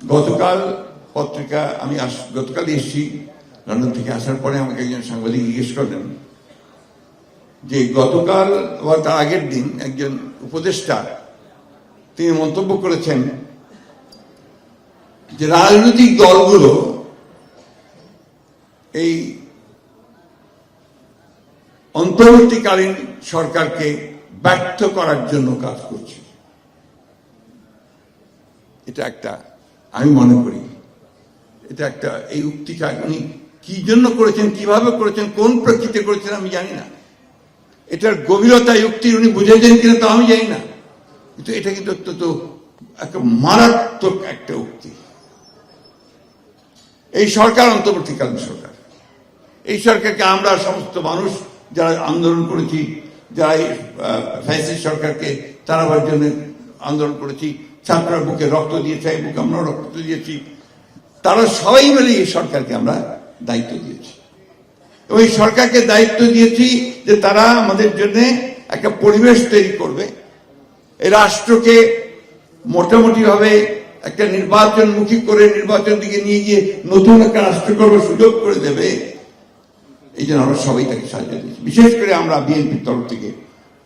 গতকাল পত্রিকা, আমি গতকাল এসেছি, লন্ডন থেকে আসার পরে আমাকে একজন সাংবাদিক জিজ্ঞেস করলেন যে গতকাল বা তার আগের দিন একজন উপদেষ্টা তিনি মন্তব্য করেছেন যে রাজনৈতিক দলগুলো এই অন্তর্বর্তীকালীন সরকারকে ব্যর্থ করার জন্য কাজ করছে। এটা একটা আমি মনে করি এটা একটা, এই উক্তিটা উনি কি জন্য করেছেন, কীভাবে করেছেন, কোন প্রেক্ষিতে করেছেন আমি জানি না। এটার গভীরতা উক্তি উনি বুঝেছেন কিনা তা আমি জানি না। কিন্তু এটা কিন্তু অত্যন্ত একটা মারাত্মক একটা উক্তি। এই সরকার অন্তর্বর্তীকালীন সরকার। এই সরকারকে আমরা সমস্ত মানুষ যারা আন্দোলন করেছি, যারা এই ফ্যাসিস্ট সরকারকে তাড়াবার জন্য আন্দোলন করেছি ছাত্ররা বুকে রক্ত দিয়েছে বুকে আমরা রক্ত দিয়েছি। তারা সবাই মিলে এই সরকারকে আমরা দায়িত্ব দিয়েছি। এবং এই সরকারকে দায়িত্ব দিয়েছি যে তারা আমাদের জন্য একটা পরিবেশ তৈরি করবে। এই রাষ্ট্রকে মোটামুটি ভাবে একটা নির্বাচনমুখী করে নির্বাচন দিকে নিয়ে গিয়ে নতুন একটা রাষ্ট্র করবার সুযোগ করে দেবে, এই জন্য আমরা সবাই তাকে সাহায্য দিয়েছি। বিশেষ করে আমরা বিএনপির তরফ থেকে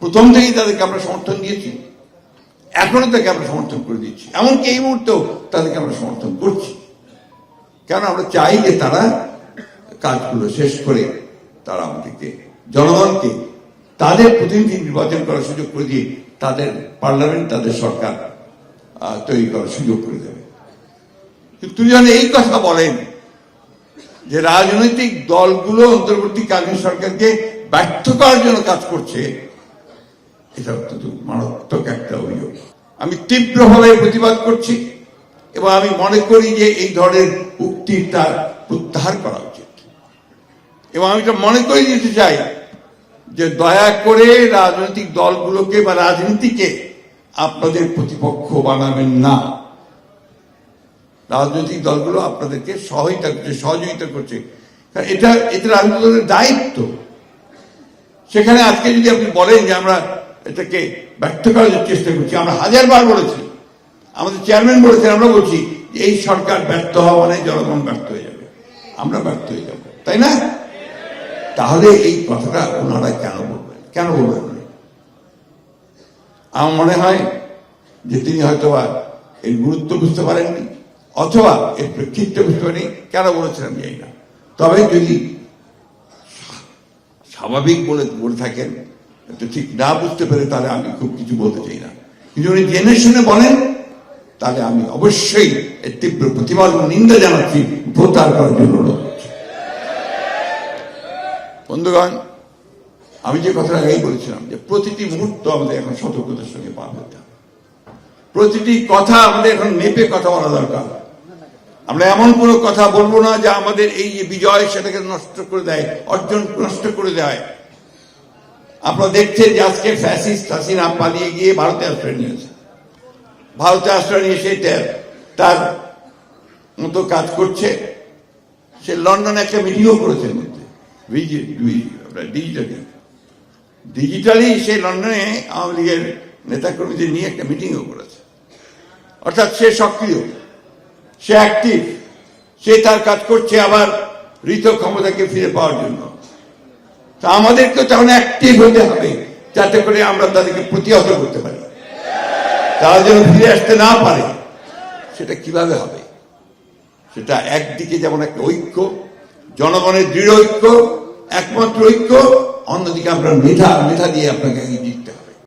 প্রথম থেকেই তাদেরকে আমরা সমর্থন দিয়েছি। এখনও তাকে আমরা সমর্থন করে দিচ্ছি এমনকি এই মুহূর্তেও তাদেরকে আমরা সমর্থন করছি। কেন আমরা চাই যে তারা কাজগুলো শেষ করে তারা আমাদেরকে, জনগণকে, তাদের প্রতিনিধি নির্বাচন করার সুযোগ করে দিয়ে তাদের পার্লামেন্ট, তাদের সরকার তৈরি করার সুযোগ করে দেবে। কিন্তু যখন এই কথা বলেন যে রাজনৈতিক দলগুলো অন্তর্বর্তীকালীন সরকারকে ব্যর্থ করার জন্য কাজ করছে এটা অত্যন্ত মারাত্মক একটা অভিযোগ। আমি তীব্রভাবে প্রতিবাদ করছি, এবং আমি মনে করি যে এই ধরনের উক্তির তার প্রত্যাহার করা উচিত। এবং আমি এটা মনে করে দিতে চাই যে দয়া করে রাজনৈতিক দলগুলোকে বা রাজনীতিকে আপনাদের প্রতিপক্ষ বানাবেন না। রাজনৈতিক দলগুলো আপনাদেরকে সহায়তা করছে, সহযোগিতা করছে। কারণ এটা এটা রাজনৈতিক দলের দায়িত্ব। সেখানে আজকে যদি আপনি বলেন যে আমরা এটাকে ব্যর্থ করার চেষ্টা করছি, আমরা হাজারবার বলেছি। আমাদের চেয়ারম্যান বলেছেন, আমরা বলছি এই সরকার ব্যর্থ হওয়া মানে জনগণ ব্যর্থ হয়ে যাবে। আমরা ব্যর্থ হয়ে যাব। তাই না? তাহলে এই কথাটা ওনারা কেন বলবেন? কেন বলবেন? আমার মনে হয় যে তিনি হয়তো এর গুরুত্ব বুঝতে পারেননি, অথবা এর প্রেক্ষিতটা বুঝতে পারেনি কেন বলেছেন আমি জানি না। তবে যদি স্বাভাবিক বলে বলে থাকেন একটু ঠিক না বুঝতে পেরে তাহলে আমি খুব কিছু বলতে চাই না। কিন্তু উনি জেনে শুনে বলেন, তাহলে আমি অবশ্যই এর তীব্র প্রতিবাদ নিন্দা জানাচ্ছি প্রত্যাহার করার জন্য বন্ধুগণ, আমি যে কথাটা আগেই বলেছিলাম যে প্রতিটি মুহূর্ত আমাদের এখন সতর্কতার সঙ্গে পার হতে প্রতিটি কথা আমাদের এখন মেপে কথা বলা দরকার। আমরা এমন কোনো কথা বলব না যে আমাদের এই যে বিজয় সেটাকে নষ্ট করে দেয়, অর্জন নষ্ট করে দেয়। আপনারা দেখছেন যে আজকে ফ্যাসিস্ট হাসিনা পালিয়ে গিয়ে ভারতে আশ্রয় নিয়েছে। ভারতে আশ্রয় নিয়ে সে তার- মতো কাজ করছে। সে লন্ডনে একটা মিটিংও করেছে ডিজিটালি ডিজিটালি সে লন্ডনে আওয়ামী লীগের নেতাকর্মীদের নিয়ে একটা মিটিংও করেছে। অর্থাৎ সে সক্রিয়। সে অ্যাক্টিভ সে তার কাজ করছে আবার ঋত ক্ষমতাকে ফিরে পাওয়ার জন্য। তা আমাদেরকে তখন অ্যাক্টিভ হতে হবে, যাতে করে আমরা তাদেরকে প্রতিহত করতে পারি। তারা যেন ফিরে আসতে না পারে, সেটা কীভাবে হবে? সেটা একদিকে যেমন একটা ঐক্য, জনগণের দৃঢ় ঐক্য, একমাত্র ঐক্য, অন্যদিকে আমরা মেধা মেধা দিয়ে আপনাকে দিতে